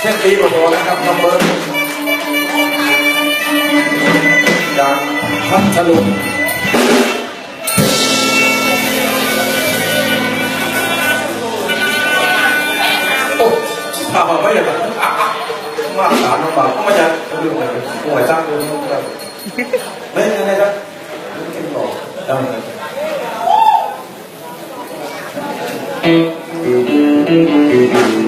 แค่ปีกว่าพอแล้ครับน้องเบิร์ดจาพัทลุงโอ้ตาบอกไม่ได้แบมาสารน้องบ่าวก็มาจากเรื่องอะไรป่วยจ้างดูนะครับไม่ใช่ไงมครับรู้จริงบอกจำเ Thank you.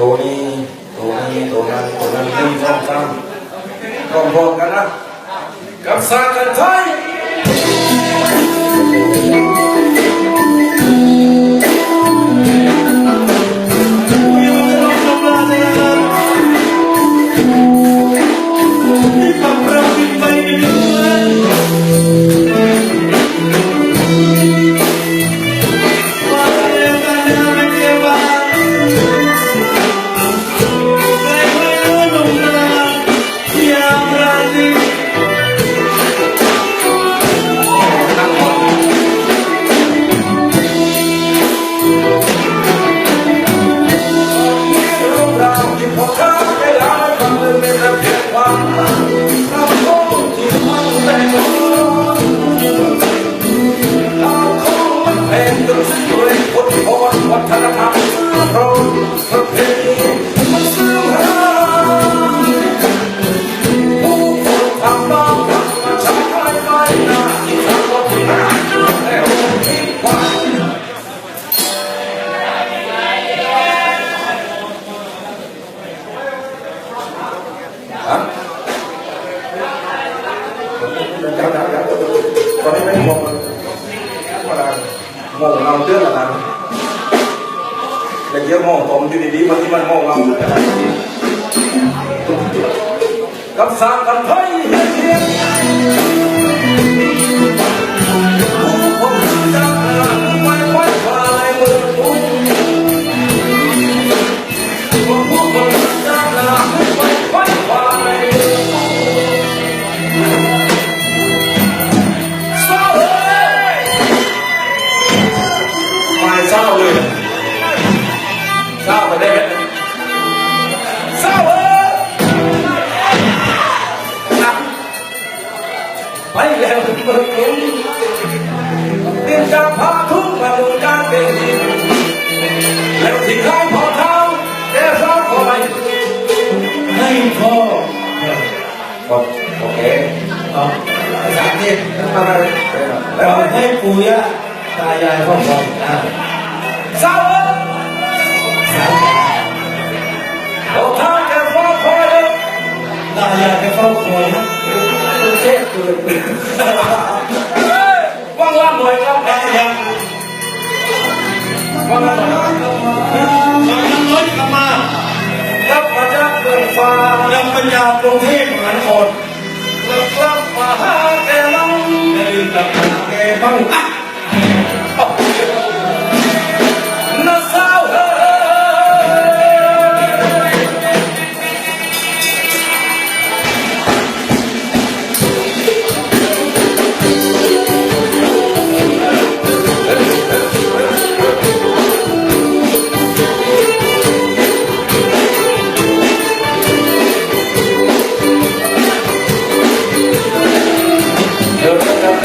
ตันี้ตันี้ตันั้นตันั้นนี่พร้อมๆพร้องกันนะกับสากันไทย มอง่เงาเตือแล้วนะแต่เยอะยวโง่ผมอยู่ดีๆวันที่มันมอง่เงากับสามกับไทยเทีย อังกฤษมาเลยแล้แล้ววให้ปู่ย่าตายายครอบครองอ่าสาวเราทางแค่พอพอเลยตายายไปเฝ้าคอยนะเช็ดเลยว่างว่างหน่อยครับตายายว่างว่างหน่อยบางน้อยก็มารับมาจากเมืองฟ้ายังปัญญากรุงเทพมหานครเลิกรับมาหาแก แกบ้า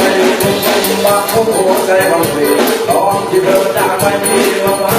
ง คงหัวใจบางทีตอนที่เธอจากไปมีวัน